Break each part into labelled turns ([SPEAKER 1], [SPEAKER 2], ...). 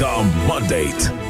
[SPEAKER 1] The Mandate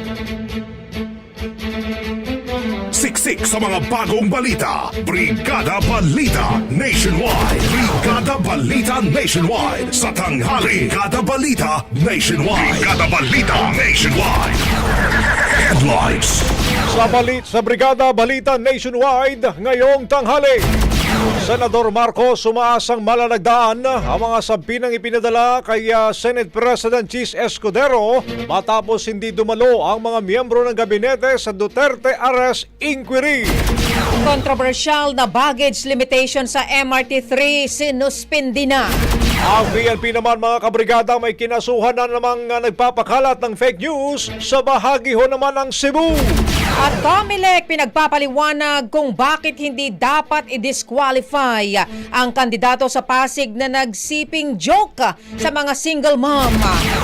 [SPEAKER 1] Siksik sa mga bagong balita. Brigada Balita Nationwide. Brigada Balita Nationwide. Sa tanghali. Brigada Balita Nationwide. Brigada Balita Nationwide. Headlines.
[SPEAKER 2] Sa, balit, sa Brigada Balita Nationwide ngayong tanghali. Senador Marcos sumaasang malalagdaan ang mga sampinang ipinadala kay ah, Senate President Chis Escudero matapos hindi dumalo ang mga miyembro ng gabinete sa Duterte Arrest Inquiry.
[SPEAKER 3] Controversial na baggage limitation sa MRT3 sinuspindi na.
[SPEAKER 2] Ang PNP naman mga kabrigada may kinasuhan na namang ah, nagpapakalat ng fake news sa bahagi ho naman ng Cebu.
[SPEAKER 3] At Comelec pinagpapaliwanag kung bakit hindi dapat i-disqualify ang kandidato sa Pasig na nagsiping joke sa mga single mom.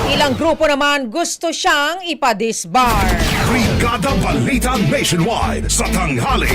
[SPEAKER 3] Ilang grupo naman gusto siyang ipadisbar.
[SPEAKER 1] Brigada Balita Nationwide sa tanghali.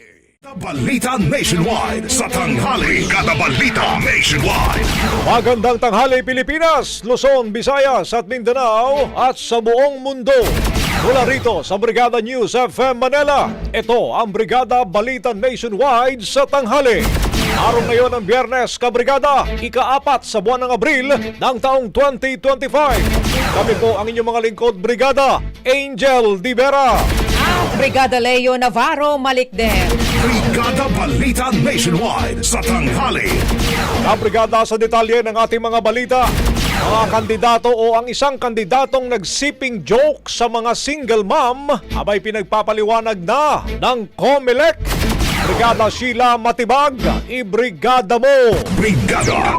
[SPEAKER 1] Balita Nationwide sa tanghali. Kada balita nationwide.
[SPEAKER 2] Magandang tanghali Pilipinas, Luzon, Visayas at Mindanao at sa buong mundo. Mula rito sa Brigada News FM Manila, ito ang Brigada Balita Nationwide sa tanghali. Araw ngayon ng Biyernes, Kabrigada, ikaapat sa buwan ng Abril ng taong 2025. Kami po ang inyong mga lingkod, Brigada Angel Divera.
[SPEAKER 3] Brigada Leo Navarro Malikden.
[SPEAKER 1] Brigada Balita Nationwide sa tanghali.
[SPEAKER 2] Kabrigada sa detalye ng ating mga balita. Mga kandidato o ang isang kandidatong nagsiping joke sa mga single mom abay pinagpapaliwanag na ng COMELEC. Brigada Sheila Matibag, ibrigada mo!
[SPEAKER 1] Brigada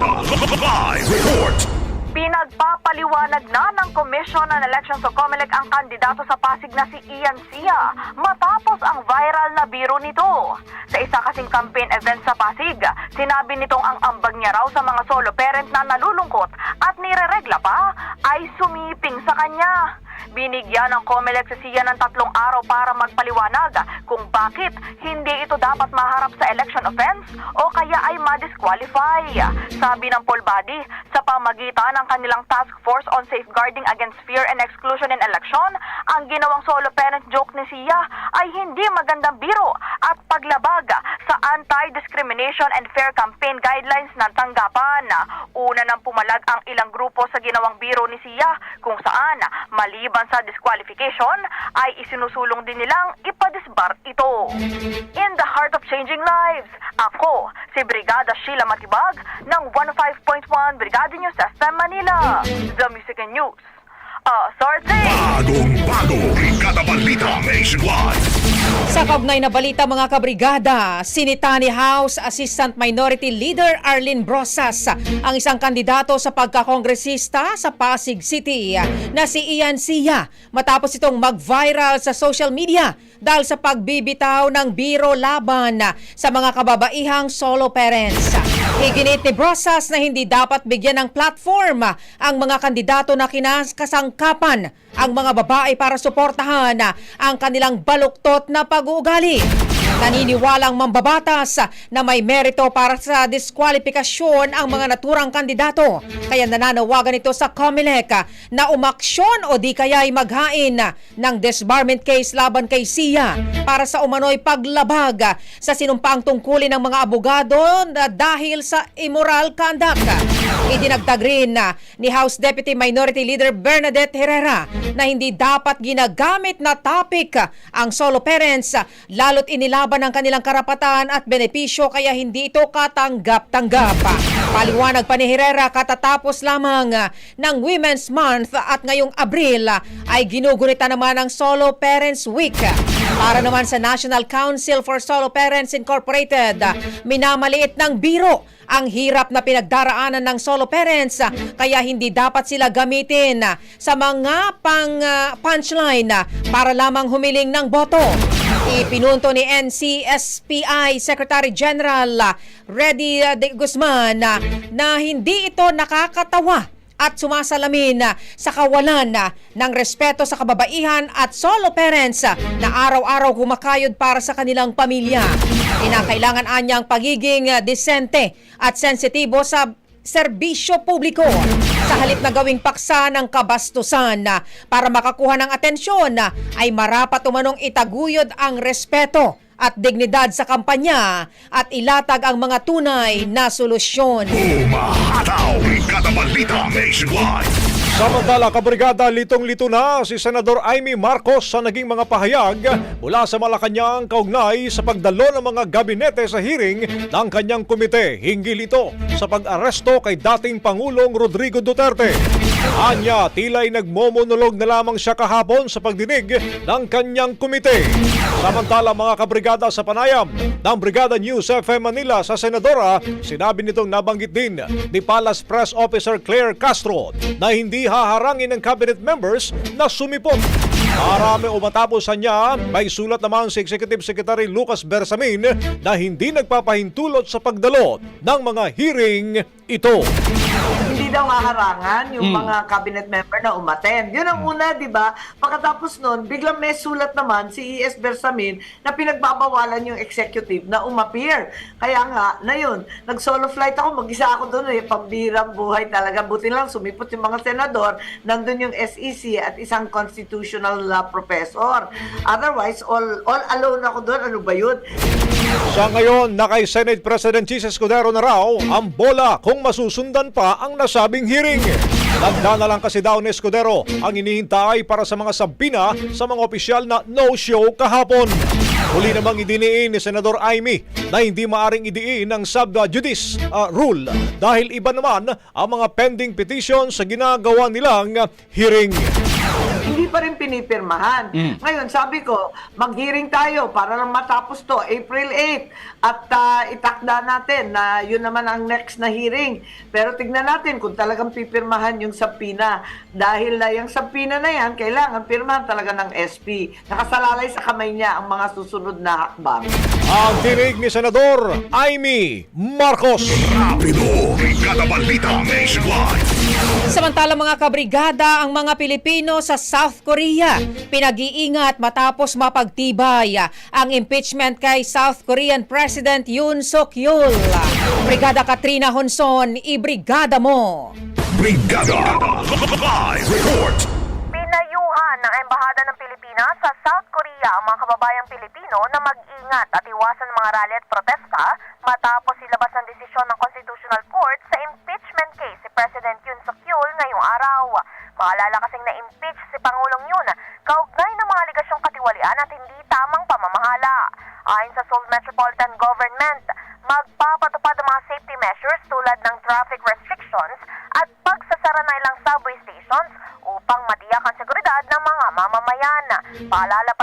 [SPEAKER 1] Live Report.
[SPEAKER 4] Pinagpapaliwanag na ng Commission on Elections o COMELEC ang kandidato sa Pasig na si Ian Sia matapos ang viral na biro nito. Sa isa kasing campaign event sa Pasig, sinabi nitong ang ambag niya raw sa mga solo parent na nalulungkot at nireregla pa ay sumiping sa kanya. Binigyan ng COMELEC si Sia ng tatlong araw para magpaliwanag kung bakit hindi ito dapat maharap sa election offense o kaya ay ma-disqualify. Sabi ng poll body, sa pamagitan ng kanilang task force on safeguarding against fear and exclusion in election, ang ginawang solo parent joke ni Sia ay hindi magandang biro at paglabag sa anti-discrimination and fair campaign guidelines ng tanggapan. Una nang pumalag ang ilang grupo sa ginawang biro ni Sia kung saan maliban sa disqualification ay isinusulong din nilang ipadisbar ito. In the heart of changing lives, ako si Brigada Sheila Matibag ng 105.1 Brigada News FM Manila. The Music and News. Authority!
[SPEAKER 1] Bagong bago. Brigada Balita Nationwide.
[SPEAKER 3] Sa kaugnay na balita mga kabrigada, sinitani House Assistant Minority Leader Arlene Brosas ang isang kandidato sa pagkakongresista sa Pasig City na si Ian Sia matapos itong mag-viral sa social media dahil sa pagbibitaw ng biro laban sa mga kababaihang solo parents. Iginit ni Brosas na hindi dapat bigyan ng platform ang mga kandidato na kinakasangkapan ang mga babae para suportahan ang kanilang baluktot na pag-uugali. Naniniwalang mambabatas na may merito para sa diskwalifikasyon ang mga naturang kandidato. Kaya nananawagan ito sa COMELEC na umaksyon o di kaya'y maghain ng disbarment case laban kay Sia para sa umano'y paglabag sa sinumpaang tungkulin ng mga abogado dahil sa immoral conduct. Idinagdag rin ni House Deputy Minority Leader Bernadette Herrera na hindi dapat ginagamit na topic ang solo parents lalo't inilaban ng kanilang karapatan at benepisyo kaya hindi ito katanggap-tanggap. Paliwanag pa ni Herrera katatapos lamang ng Women's Month at ngayong Abril ay ginugunita naman ang Solo Parents Week. Para naman sa National Council for Solo Parents Incorporated, minamaliit ng biro ang hirap na pinagdaraanan ng solo parents kaya hindi dapat sila gamitin sa mga pang ah, punchline para lamang humiling ng boto. Ipinunto ni NCSPI Secretary General Reddy ah, De Guzman ah, na hindi ito nakakatawa at sumasalamin sa kawalan ng respeto sa kababaihan at solo parents na araw-araw kumakayod para sa kanilang pamilya. Kinakailangan anyang pagiging ah, disente at sensitibo sa serbisyo publiko sa halip na gawing paksa ng kabastusan na para makakuha ng atensyon na ay marapat umanong itaguyod ang respeto at dignidad sa kampanya at ilatag ang mga tunay na solusyon.
[SPEAKER 1] Umahataw. Brigada Balita Nationwide.
[SPEAKER 2] Samantala, kabrigada, litong-lito na si Senador Amy Marcos sa naging mga pahayag mula sa Malacanang kaugnay sa pagdalo ng mga gabinete sa hearing ng kanyang komite. Hinggil ito sa pag-aresto kay dating Pangulong Rodrigo Duterte. Anya, tila'y nagmomonolog na lamang siya kahapon sa pagdinig ng kanyang komite. Samantala, mga kabrigada sa panayam ng Brigada News FM Manila sa Senadora, sinabi nitong nabanggit din ni Palace Press Officer Claire Castro na hindi haharangin ng cabinet members na sumipot. Marami o matapos sa niya, may sulat naman si Executive Secretary Lucas Bersamin na hindi nagpapahintulot sa pagdalo ng mga hearing ito.
[SPEAKER 5] Daw haharangan yung
[SPEAKER 6] Mm.
[SPEAKER 5] mga cabinet member na umattend. Yun ang una, di ba? Pagkatapos nun, biglang may sulat naman si E.S. Bersamin na pinagbabawalan yung executive na umappear. Kaya nga, na yun, nag-solo flight ako, mag-isa ako doon, eh, pambirang buhay talaga. Buti lang, sumipot yung mga senador, nandun yung SEC at isang constitutional law professor. Otherwise, all, all alone ako doon. Ano ba yun?
[SPEAKER 2] Sa ngayon, na kay Senate President Chis Escudero na raw ang bola kung masusundan pa ang nasabing hearing. Tanda na lang kasi daw ni Escudero ang inihintay para sa mga sabina sa mga opisyal na no-show kahapon. Huli namang idiniin ni Senador Aimee na hindi maaring idiin ang sub judice uh, rule dahil iba naman ang mga pending petition sa ginagawa nilang hearing.
[SPEAKER 5] hindi pa rin pinipirmahan. Ngayon, sabi ko, mag-hearing tayo para lang matapos to April 8 at ah, itakda natin na yun naman ang next na hearing. Pero tignan natin kung talagang pipirmahan yung sapina. Dahil na yung sapina na yan, kailangan pirmahan talaga ng SP. Nakasalalay sa kamay niya ang mga susunod na hakbang.
[SPEAKER 2] Ang tinig ni Senador Aimee Marcos.
[SPEAKER 7] Rapido, Brigada Balita Nationwide.
[SPEAKER 3] Samantala mga kabrigada, ang mga Pilipino sa South Korea pinag-iingat matapos mapagtibay ang impeachment kay South Korean President Yoon Suk Yeol. Brigada Katrina Honson, ibrigada mo!
[SPEAKER 7] Brigada. Live report.
[SPEAKER 8] Pinayuhan ng Embahada ng Pilipinas sa South Korea ang mga kababayang Pilipino na mag-ingat at iwasan mga rally at protesta matapos ilabas ang desisyon ng Constitutional Court sa impeachment case si President Yoon Suk Yeol ngayong araw. Maalala kasing na-impeach si Pangulong Yoon kaugnay ng mga aligasyong katiwalian at hindi tamang pamamahala. Ayon sa Seoul Metropolitan Government, magpapatupad ang mga safety measures tulad ng traffic restrictions at pagsasara na ilang Paalala pa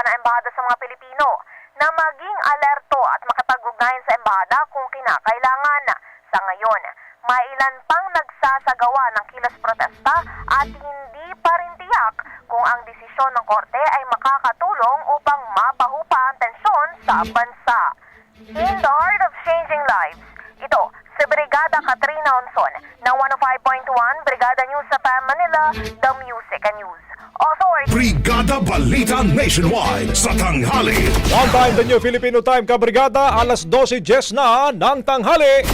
[SPEAKER 7] Nationwide sa tanghali.
[SPEAKER 2] One time the new Filipino time kabrigada, alas 12.10 na ng tanghali.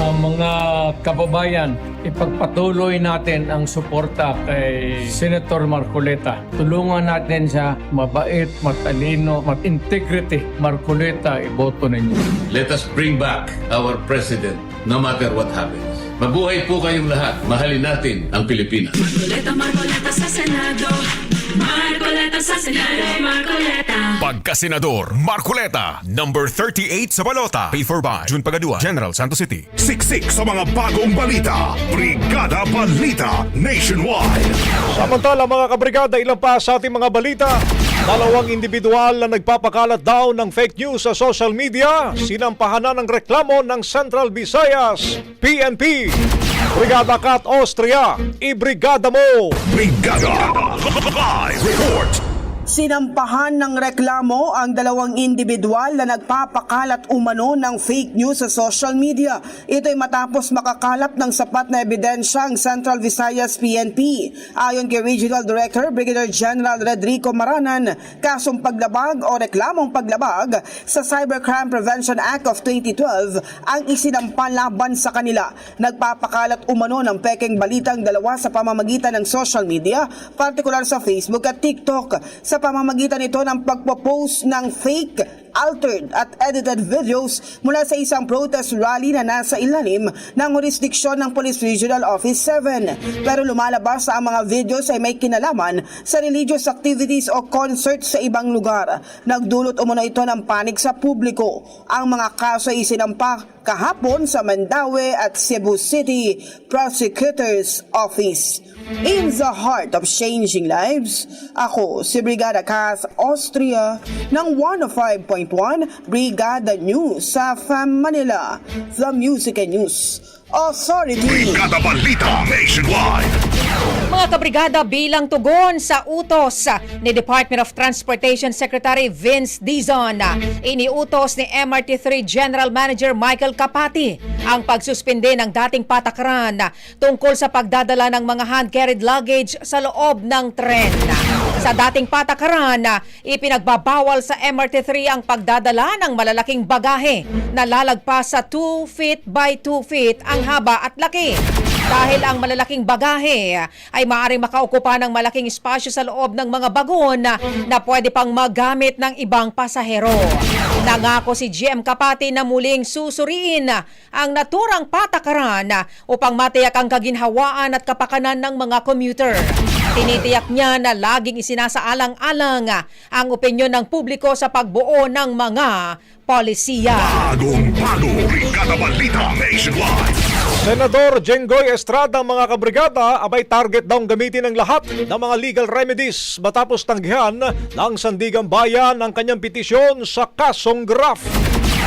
[SPEAKER 6] Ang mga kababayan, ipagpatuloy natin ang suporta kay Senator Marcoleta. Tulungan natin siya, mabait, matalino, mat-integrity. Marcoleta, iboto ninyo.
[SPEAKER 9] Let us bring back our president no matter what happens. Mabuhay po kayong lahat. Mahalin natin ang Pilipinas.
[SPEAKER 4] Marcoleta, Marcoleta sa Senado. Marcoleta sa Senado, Marcoleta.
[SPEAKER 10] Pagkasenador Marcoleta, number 38 sa balota. Paid for by June Pagadua, General Santos City.
[SPEAKER 7] Siksik sa mga bagong balita. Brigada Balita Nationwide.
[SPEAKER 2] Samantala mga kabrigada, ilan pa sa ating mga balita. Dalawang individual na nagpapakalat daw ng fake news sa social media, sinampahan na ng reklamo ng Central Visayas, PNP. Brigada Kat Austria, ibrigada mo!
[SPEAKER 7] Brigada. Live report.
[SPEAKER 11] Sinampahan ng reklamo ang dalawang individual na nagpapakalat umano ng fake news sa social media. Ito'y matapos makakalat ng sapat na ebidensya ang Central Visayas PNP. Ayon kay Regional Director Brigadier General Rodrigo Maranan, kasong paglabag o reklamong paglabag sa Cybercrime Prevention Act of 2012 ang isinampa laban sa kanila. Nagpapakalat umano ng pekeng balitang dalawa sa pamamagitan ng social media, partikular sa Facebook at TikTok. Sa pamamagitan nito ng pagpo-post ng fake altered at edited videos mula sa isang protest rally na nasa ilalim ng jurisdiksyon ng Police Regional Office 7. Pero lumalabas sa ang mga videos ay may kinalaman sa religious activities o concerts sa ibang lugar. Nagdulot umano ito ng panik sa publiko. Ang mga kaso ay isinampa kahapon sa Mandaue at Cebu City Prosecutor's Office. In the heart of changing lives, ako si Brigada Kath Austria ng 105.1 Brigada News sa FAM Manila, The Music and News Authority.
[SPEAKER 7] Brigada Balita Nationwide.
[SPEAKER 3] Mga kabrigada bilang tugon sa utos ni Department of Transportation Secretary Vince Dizon, iniutos ni MRT3 General Manager Michael Kapati ang pagsuspende ng dating patakaran tungkol sa pagdadala ng mga hand-carried luggage sa loob ng tren. Sa dating patakaran, ipinagbabawal sa MRT3 ang pagdadala ng malalaking bagahe na lalagpas sa 2 feet by 2 feet ang haba at laki. Dahil ang malalaking bagahe ay maaaring makaukupa ng malaking espasyo sa loob ng mga bagon na pwede pang magamit ng ibang pasahero. Nangako si GM Kapati na muling susuriin ang naturang patakaran upang matiyak ang kaginhawaan at kapakanan ng mga commuter. Tinitiyak niya na laging isinasaalang-alang ang opinyon ng publiko sa pagbuo ng mga polisiya.
[SPEAKER 1] Bagong bago, Brigada Nationwide.
[SPEAKER 2] Senador Jenggoy Estrada mga kabrigada abay target daw gamitin ng lahat ng mga legal remedies matapos tanggihan ng Sandigang Bayan ang kanyang petisyon sa kasong graph.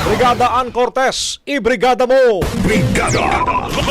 [SPEAKER 2] Brigada Ann Cortez, ibrigada mo!
[SPEAKER 1] Brigada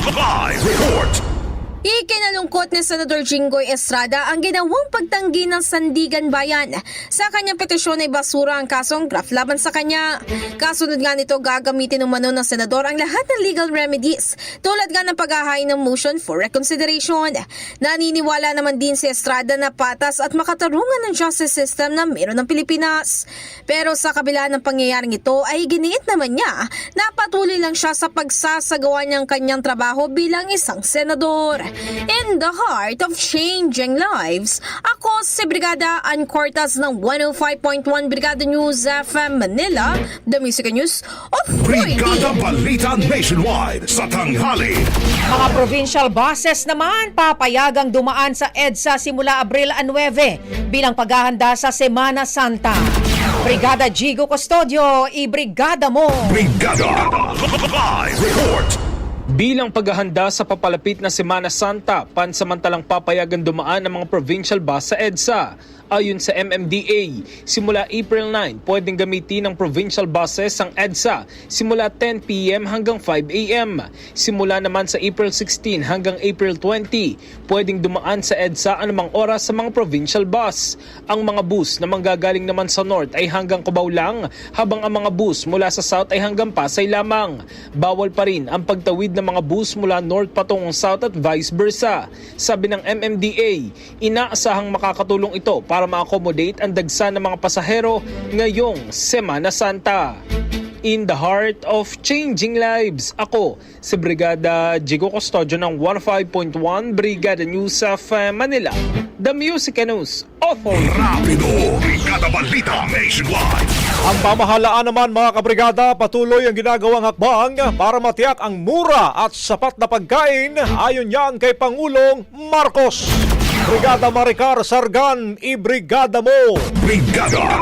[SPEAKER 1] Live Report.
[SPEAKER 12] Ikinalungkot ni Senador Jinggoy Estrada ang ginawang pagtanggi ng Sandigan Bayan. Sa kanyang petisyon ay basura ang kasong graph laban sa kanya. Kasunod nga nito gagamitin umano ng senador ang lahat ng legal remedies tulad nga ng paghahain ng motion for reconsideration. Naniniwala naman din si Estrada na patas at makatarungan ng justice system na meron ng Pilipinas. Pero sa kabila ng pangyayaring ito ay giniit naman niya na patuloy lang siya sa pagsasagawa niyang kanyang trabaho bilang isang senador. In the heart of changing lives, ako si Brigada Ann Cortas ng 105.1 Brigada News FM Manila, The Music News Authority.
[SPEAKER 1] Brigada Balita Nationwide sa tanghali.
[SPEAKER 3] Mga provincial buses naman papayagang dumaan sa EDSA simula Abril 9 bilang paghahanda sa Semana Santa. Brigada Jigo Custodio, ibrigada mo!
[SPEAKER 1] Brigada Live Report.
[SPEAKER 13] Bilang paghahanda sa papalapit na Semana Santa, pansamantalang papayagan dumaan ang mga provincial bus sa EDSA. Ayon sa MMDA, simula April 9, pwedeng gamitin ng provincial buses ang EDSA simula 10 p.m. hanggang 5 a.m. Simula naman sa April 16 hanggang April 20, pwedeng dumaan sa EDSA anumang oras sa mga provincial bus. Ang mga bus na manggagaling naman sa North ay hanggang Cubao lang, habang ang mga bus mula sa South ay hanggang Pasay lamang. Bawal pa rin ang pagtawid ng mga bus mula North patungong South at vice versa. Sabi ng MMDA, inaasahang makakatulong ito para ma-accommodate ang dagsa ng mga pasahero ngayong Semana Santa. In the heart of changing lives, ako si Brigada Jigo Custodio ng 15.1 Brigada News of Manila, The Music News Authority.
[SPEAKER 1] Rapido. Brigada Balita Nationwide.
[SPEAKER 2] Ang pamahalaan naman mga kabrigada patuloy ang ginagawang hakbang para matiyak ang mura at sapat na pagkain ayon yan kay Pangulong Marcos. Brigada Maricar Sargan, ibrigada mo!
[SPEAKER 1] Brigada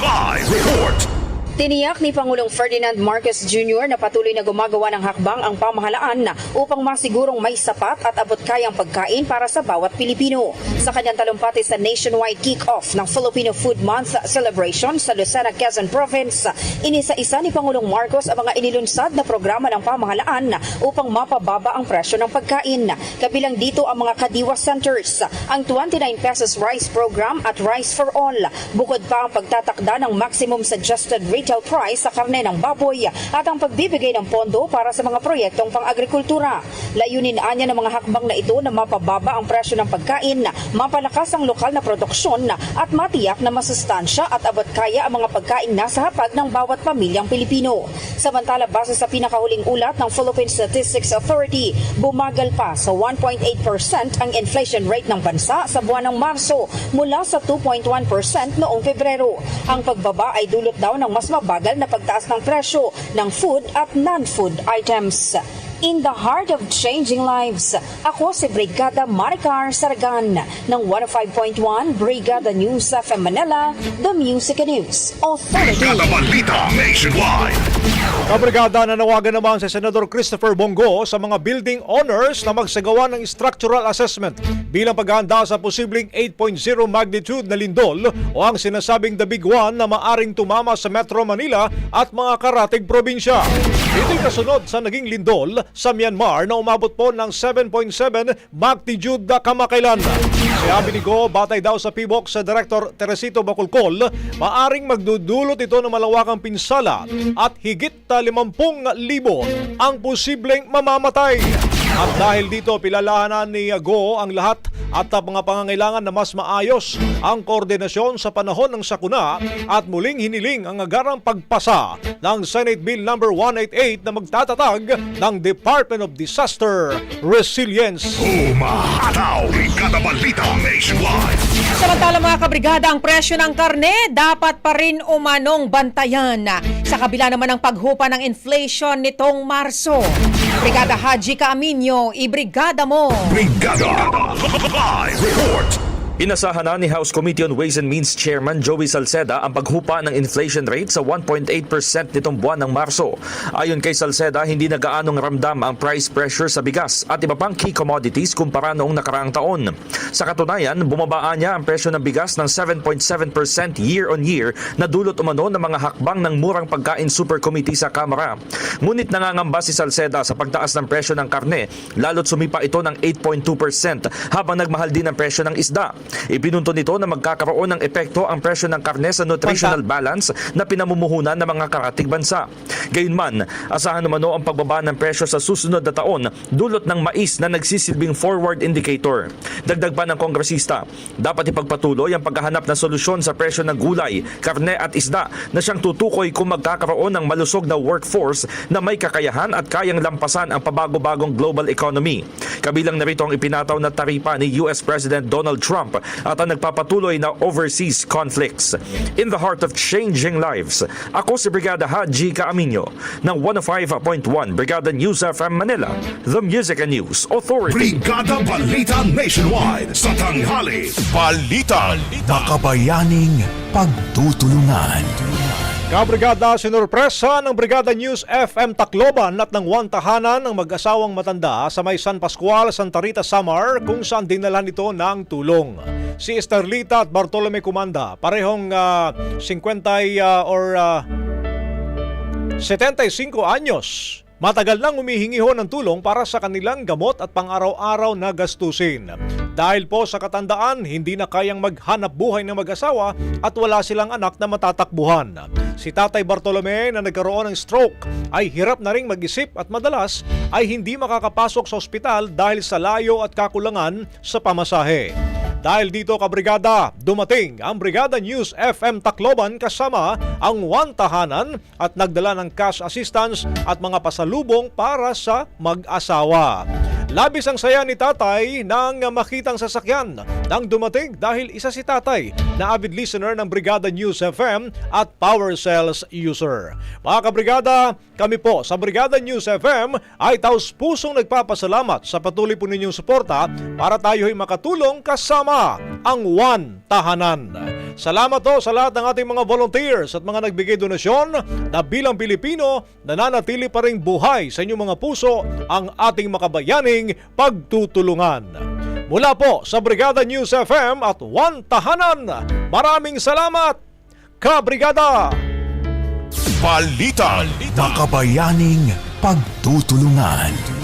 [SPEAKER 1] Live Report.
[SPEAKER 12] Tiniyak ni Pangulong Ferdinand Marcos Jr. na patuloy na gumagawa ng hakbang ang pamahalaan na upang masigurong may sapat at abot kayang pagkain para sa bawat Pilipino. Sa kanyang talumpati sa nationwide kick-off ng Filipino Food Month celebration sa Lucena, Quezon Province, inisa-isa ni Pangulong Marcos ang mga inilunsad na programa ng pamahalaan upang mapababa ang presyo ng pagkain. Kabilang dito ang mga Kadiwa Centers, ang 29 pesos rice program at Rice for All. Bukod pa ang pagtatakda ng maximum suggested retail price sa karne ng baboy at ang pagbibigay ng pondo para sa mga proyektong pang-agrikultura. Layunin anya ng mga hakbang na ito na mapababa ang presyo ng pagkain, mapalakas ang lokal na produksyon at matiyak na masustansya at abot kaya ang mga pagkain nasa hapag ng bawat pamilyang Pilipino. Samantala, base sa pinakahuling ulat ng Philippine Statistics Authority, bumagal pa sa 1.8% ang inflation rate ng bansa sa buwan ng Marso mula sa 2.1% noong Pebrero. Ang pagbaba ay dulot daw ng mas mabagal na pagtaas ng presyo ng food at non-food items. In the heart of changing lives, ako si Brigada Maricar Sargan ng 105.1 Brigada News FM Manila, The Music News Authority.
[SPEAKER 1] Brigada Balita Nationwide.
[SPEAKER 2] Kabrigada nanawagan naman si Senador Christopher Bongo sa mga building owners na magsagawa ng structural assessment bilang paghahanda sa posibleng 8.0 magnitude na lindol o ang sinasabing the big one na maaring tumama sa Metro Manila at mga karatig probinsya. Ito'y kasunod sa naging lindol sa Myanmar na umabot po ng 7.7 magnitude na kamakailan. Sabi ni Go, batay daw sa PBOK sa Director Teresito Bacolcol, maaring magdudulot ito ng malawakang pinsala at higit na 50,000 ang posibleng mamamatay. At dahil dito, pilalahanan ni Go ang lahat at mga pangangailangan na mas maayos ang koordinasyon sa panahon ng sakuna at muling hiniling ang agarang pagpasa ng Senate Bill number 188 na magtatatag ng Department of Disaster Resilience.
[SPEAKER 1] Umahataw! Brigada Balita Nationwide!
[SPEAKER 3] Samantala mga kabrigada, ang presyo ng karne dapat pa rin umanong bantayan. Sa kabila naman ng paghupa ng inflation nitong Marso. Brigada Haji Kaaminyo, ibrigada mo!
[SPEAKER 1] Brigada! Live report!
[SPEAKER 14] Inasahan na ni House Committee on Ways and Means Chairman Joey Salceda ang paghupa ng inflation rate sa 1.8% nitong buwan ng Marso. Ayon kay Salceda, hindi na gaanong ramdam ang price pressure sa bigas at iba pang key commodities kumpara noong nakaraang taon. Sa katunayan, bumabaan niya ang presyo ng bigas ng 7.7% year on year na dulot umano ng mga hakbang ng murang pagkain super committee sa Kamara. Ngunit nangangamba si Salceda sa pagtaas ng presyo ng karne, lalo't sumipa ito ng 8.2% habang nagmahal din ang presyo ng isda. Ipinunto nito na magkakaroon ng epekto ang presyo ng karne sa nutritional balance na pinamumuhunan ng mga karatig bansa. Gayunman, asahan naman ang pagbaba ng presyo sa susunod na taon dulot ng mais na nagsisilbing forward indicator. Dagdag pa ng kongresista, dapat ipagpatuloy ang paghahanap ng solusyon sa presyo ng gulay, karne at isda na siyang tutukoy kung magkakaroon ng malusog na workforce na may kakayahan at kayang lampasan ang pabago-bagong global economy. Kabilang narito ang ipinataw na taripa ni US President Donald Trump at ang nagpapatuloy na overseas conflicts. In the heart of changing lives, ako si Brigada Haji Kaaminyo ng 105.1 Brigada News FM Manila, the Music and News Authority.
[SPEAKER 1] Brigada Balita Nationwide sa tanghali.
[SPEAKER 10] Balita. Makabayaning pagtutulungan.
[SPEAKER 2] Kabrigada sinurpresa ng Brigada News FM Tacloban at ng one tahanan ng mag-asawang matanda sa may San Pascual, Santa Rita, Samar kung saan dinala nito ng tulong. Si Esterlita at Bartolome Comanda, parehong ah, 50 ah, or ah, 75 anyos. Matagal nang humihingi ho ng tulong para sa kanilang gamot at pang-araw-araw na gastusin. Dahil po sa katandaan, hindi na kayang maghanap buhay ng mag-asawa at wala silang anak na matatakbuhan. Si Tatay Bartolome na nagkaroon ng stroke ay hirap na ring mag-isip at madalas ay hindi makakapasok sa ospital dahil sa layo at kakulangan sa pamasahe. Dahil dito kabrigada, dumating ang Brigada News FM Tacloban kasama ang One Tahanan at nagdala ng cash assistance at mga pasalubong para sa mag-asawa. Labis ang saya ni tatay nang makitang sasakyan nang dumating dahil isa si tatay na avid listener ng Brigada News FM at Power Cells user. Mga kabrigada, kami po sa Brigada News FM ay taus pusong nagpapasalamat sa patuloy po ninyong suporta para tayo'y makatulong kasama ang One Tahanan. Salamat po sa lahat ng ating mga volunteers at mga nagbigay donasyon na bilang Pilipino nananatili pa rin buhay sa inyong mga puso ang ating makabayaning pagtutulungan. Mula po sa Brigada News FM at One Tahanan, maraming salamat, Kabrigada!
[SPEAKER 10] Balita. Makabayaning pagtutulungan.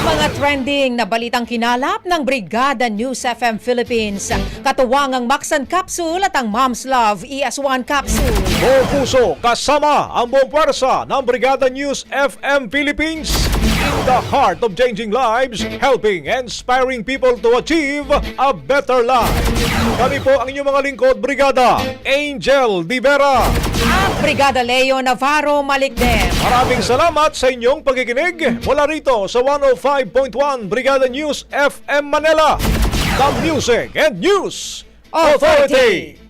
[SPEAKER 3] Mga trending na balitang kinalap ng Brigada News FM Philippines. Katuwang ang Maxan Capsule at ang Mom's Love ES1 Capsule.
[SPEAKER 2] Buong puso kasama ang buong pwersa ng Brigada News FM Philippines. The heart of changing lives, helping and inspiring people to achieve a better life. Kami po ang inyong mga lingkod, Brigada Angel Di Vera.
[SPEAKER 3] At Brigada Leo Navarro Malikdem.
[SPEAKER 2] Maraming salamat sa inyong pagkikinig mula rito sa 105.1 Brigada News FM Manila. The Music and News Authority.